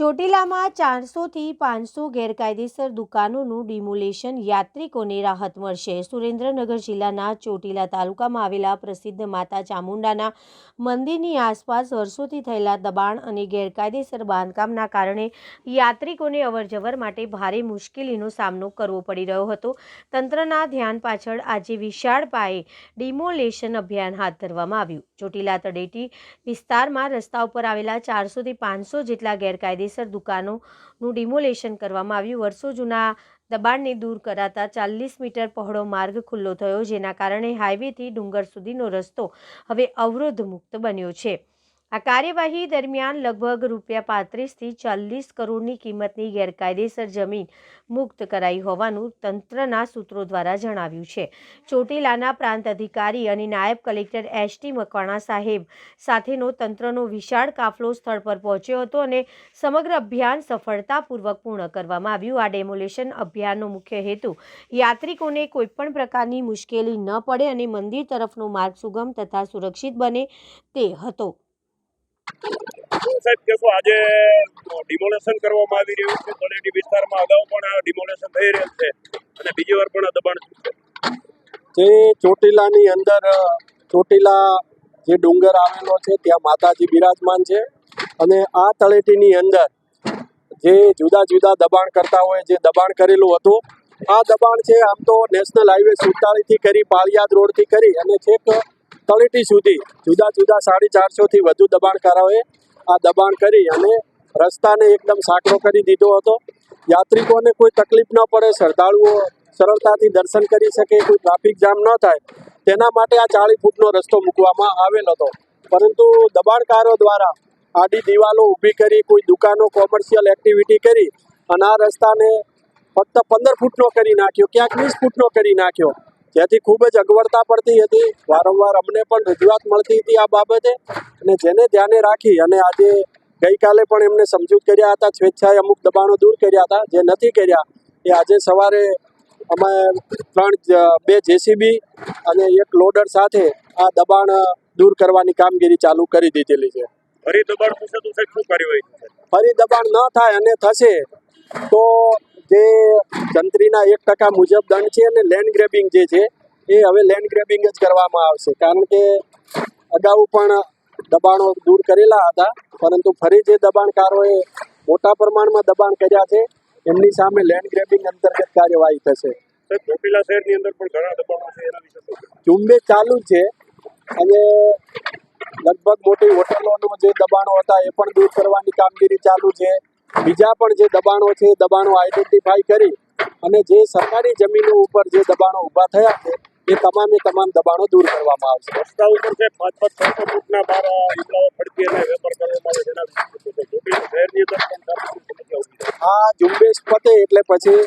ચોટીલામાં ચારસોથી પાંચસો ગેરકાયદેસર દુકાનોનું ડિમોલેશન, યાત્રિકોને રાહત મળશે. સુરેન્દ્રનગર જિલ્લાના ચોટીલા તાલુકામાં આવેલા પ્રસિદ્ધ માતા ચામુંડાના મંદિરની આસપાસ વર્ષોથી થયેલા દબાણ અને ગેરકાયદેસર બાંધકામના કારણે યાત્રિકોને અવરજવર માટે ભારે મુશ્કેલીનો સામનો કરવો પડી રહ્યો હતો. તંત્રના ધ્યાન પાછળ આજે વિશાળ પાયે ડિમોલેશન અભિયાન હાથ ધરવામાં આવ્યું. ચોટીલા તળેટી વિસ્તારમાં રસ્તા ઉપર આવેલા ચારસોથી પાંચસો જેટલા ગેરકાયદેસર દુકાનોનું ડિમોલેશન કરવામાં આવ્યું. વર્ષો જૂના દબાણને દૂર કરાતા ચાલીસ મીટર પહોળો માર્ગ ખુલ્લો થયો, જેના કારણે હાઈવેથી ડુંગર સુધીનો રસ્તો હવે અવરોધ મુક્ત બન્યો છે. આ કાર્યવાહી દરમિયાન લગભગ રૂપિયા પાંત્રીસથી ચાલીસ કરોડની કિંમતની ગેરકાયદેસર જમીન મુક્ત કરાઈ હોવાનું તંત્રના સૂત્રો દ્વારા જણાવ્યું છે. ચોટીલાના પ્રાંત અધિકારી અને નાયબ કલેક્ટર એસ ટી મકવાણા સાહેબ સાથેનો તંત્રનો વિશાળ કાફલો સ્થળ પર પહોંચ્યો હતો અને સમગ્ર અભિયાન સફળતાપૂર્વક પૂર્ણ કરવામાં આવ્યું. આ ડેમોલેશન અભિયાનનો મુખ્ય હેતુ યાત્રિકોને કોઈપણ પ્રકારની મુશ્કેલી ન પડે અને મંદિર તરફનો માર્ગ સુગમ તથા સુરક્ષિત બને તે હતો. સાહેબ કહેશો આજે ડિમોલેશન કરવામાં આવી રહ્યું છે. તળેટી વિસ્તારમાં અગાઉ પણ ડિમોલેશન થઈ રહ્યું છે અને બીજી વાર પણ દબાણ જે ચોટીલાની અંદર ચોટીલા જે ડુંગર આવેલો છે, ત્યાં માતાજી બિરાજમાન છે અને આ તળેટીની અંદર જે જુદા જુદા દબાણ કરતા હોય, જે દબાણ કરેલું હતું, આ દબાણ છે આમ તો નેશનલ હાઈવે સુડતાલીસથી કરી, પાળિયાદ રોડથી કરી અને છેક તળેટી સુધી જુદા જુદા સાડી ચારસોથી વધુ દબાણકારોએ આ દબાણ કરી અને રસ્તાને એકદમ સાંકડો કરી દીધો હતો. યાત્રિકોને કોઈ તકલીફ ન પડે, શ્રદ્ધાળુઓ સરળતાથી દર્શન કરી શકે, કોઈ ટ્રાફિક જામ ન થાય, તેના માટે આ ચાળીસ ફૂટનો રસ્તો મૂકવામાં આવેલ હતો. પરંતુ દબાણકારો દ્વારા આડી દિવાલો ઊભી કરી, કોઈ દુકાનો, કોમર્શિયલ એક્ટિવિટી કરી અને આ રસ્તાને ફક્ત પંદર ફૂટનો કરી નાખ્યો, ક્યાંક વીસ ફૂટનો કરી નાખ્યો. જેથી ખૂબ જ અગવડતા પડતી હતી. વારંવાર અમને પણ રજૂઆત મળતી હતી આ બાબતે અને જેને ધ્યાને રાખી અને આજે ગઈકાલે પણ એમને સમજૂત કર્યા હતા સ્વેચ્છાએ અમુક દબાણો દૂર કર્યા હતા જે નથી કર્યા એ આજે સવારે અમે ત્રણ બે જેસીબી અને એક લોડર સાથે આ દબાણ દૂર કરવાની કામગીરી ચાલુ કરી દીધેલી છે. ફરી દબાણ થશે તો શું કાર્યવાહી ફરી દબાણ ન થાય અને થશે તો જે જંત્રીના એક ટકા મુજબ દંડ છે અને લેન્ડ ગ્રેબિંગ જે છે એ હવે લેન્ડ ગ્રેબિંગ જ કરવામાં આવશે. કારણ કે અગાઉ પણ દબાણો દૂર કરેલા હતા પરંતુ ફરી જે દબાણકારોએ મોટા પ્રમાણમાં દબાણ કર્યા છે એમની સામે લેન્ડ ગ્રેબિંગ અંતર્ગત કાર્યવાહી થશે. ચોટીલા શહેરની અંદર પણ ઘણા દબાણો છે એના વિશે ઝુંબેશ ચાલુ છે અને લગભગ મોટી હોટલોનો જે દબાણો હતા એ પણ દૂર કરવાની કામગીરી ચાલુ છે. બીજા પણ જે દબાણો છે દબાણો આઈડેન્ટિફાઈ કરી અને જે સરકારી જમીનો ઉપર જે દબાણો ઊભા થયા છે એ તમામે તમામ દબાણો દૂર કરવામાં આવશે. રસ્તા ઉપર જે પાંચ પાંચ છસો ફૂટના બાર ઈંડાઓ ફડકી અને વેપાર કરવામાં આવે? ચોટીલા શહેરની અંદર આ ઝુંબેશ પતે એટલે પછી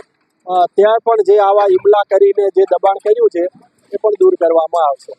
ત્યાં પણ જે આવા ઈમલા કરીને જે દબાણ કર્યું છે એ પણ દૂર કરવામાં આવશે.